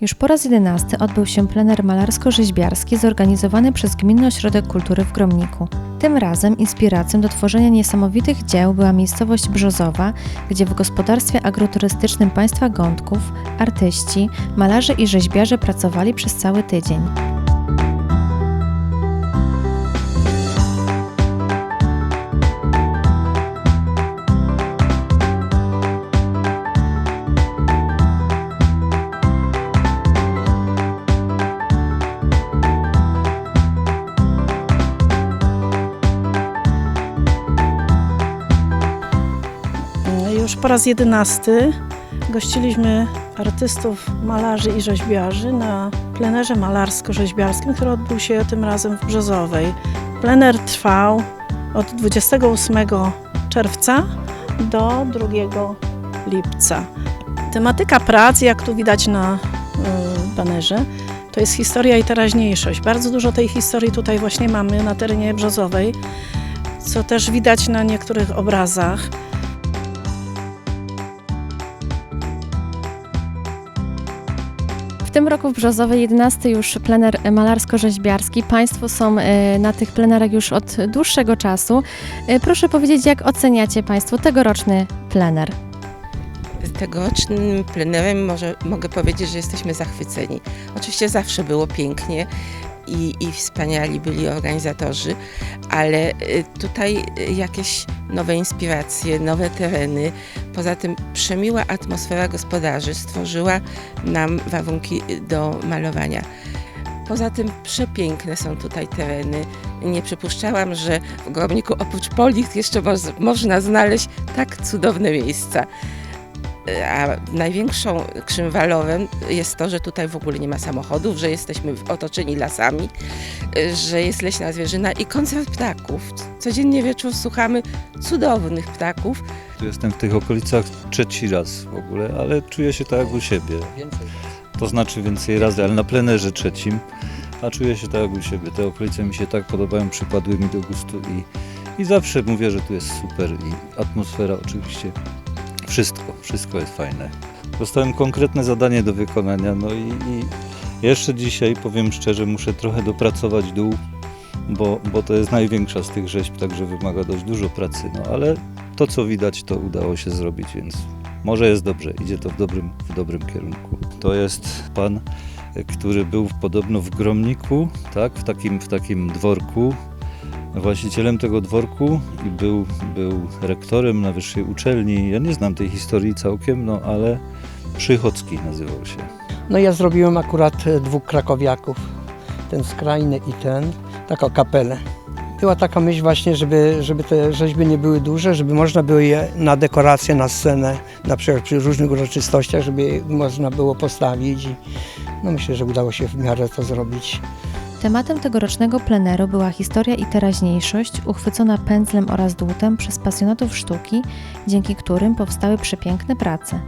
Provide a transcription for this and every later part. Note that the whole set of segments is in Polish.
Już po raz jedenasty odbył się plener malarsko-rzeźbiarski zorganizowany przez Gminny Ośrodek Kultury w Gromniku. Tym razem inspiracją do tworzenia niesamowitych dzieł była miejscowość Brzozowa, gdzie w gospodarstwie agroturystycznym państwa Gądków artyści, malarze i rzeźbiarze pracowali przez cały tydzień. Po raz jedenasty gościliśmy artystów, malarzy i rzeźbiarzy na plenerze malarsko-rzeźbiarskim, który odbył się tym razem w Brzozowej. Plener trwał od 28 czerwca do 2 lipca. Tematyka prac, jak tu widać na y, banerze, to jest historia i teraźniejszość. Bardzo dużo tej historii tutaj właśnie mamy na terenie Brzozowej, co też widać na niektórych obrazach. W tym roku w Brzozowej 11 już plener malarsko-rzeźbiarski. Państwo są e, na tych plenerach już od dłuższego czasu. E, Proszę powiedzieć, jak oceniacie Państwo tegoroczny plener? Tegorocznym plenerem może, mogę powiedzieć, że jesteśmy zachwyceni. Oczywiście zawsze było pięknie i, i wspaniali byli organizatorzy, ale y, tutaj jakieś nowe inspiracje, nowe tereny. Poza tym przemiła atmosfera gospodarzy stworzyła nam warunki do malowania. Poza tym przepiękne są tutaj tereny. Nie przypuszczałam, że w Grobniku oprócz Policht jeszcze można znaleźć tak cudowne miejsca. A największą czym walorem jest to, że tutaj w ogóle nie ma samochodów, że jesteśmy otoczeni lasami, że jest leśna zwierzyna i koncert ptaków. Codziennie wieczór słuchamy cudownych ptaków. Jestem w tych okolicach trzeci raz w ogóle, ale czuję się tak jak u siebie. To znaczy więcej razy, ale na plenerze trzecim, a czuję się tak jak u siebie. Te okolice mi się tak podobają, przypadły mi do gustu i, i zawsze mówię, że tu jest super i atmosfera oczywiście. Wszystko, wszystko jest fajne. Dostałem konkretne zadanie do wykonania, no i, i jeszcze dzisiaj, powiem szczerze, muszę trochę dopracować dół, bo, bo to jest największa z tych rzeźb, także wymaga dość dużo pracy, no ale to co widać, to udało się zrobić, więc może jest dobrze, idzie to w dobrym, w dobrym kierunku. To jest pan, który był podobno w Gromniku, tak, w takim, w takim dworku, właścicielem tego dworku i był, był rektorem na wyższej uczelni. Ja nie znam tej historii całkiem, no ale Przychodzki nazywał się. No ja zrobiłem akurat e, dwóch krakowiaków, ten skrajny i ten, taką kapelę. Była taka myśl właśnie, żeby, żeby te rzeźby nie były duże, żeby można było je na dekorację, na scenę, na przykład przy różnych uroczystościach, żeby je można było postawić i no myślę, że udało się w miarę to zrobić. Tematem tegorocznego pleneru była historia i teraźniejszość uchwycona pędzlem oraz dłutem przez pasjonatów sztuki, dzięki którym powstały przepiękne prace.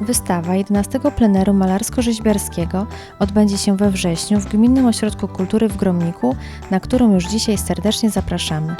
Wystawa 11 pleneru malarsko-rzeźbiarskiego odbędzie się we wrześniu w Gminnym Ośrodku Kultury w Gromniku, na którą już dzisiaj serdecznie zapraszamy.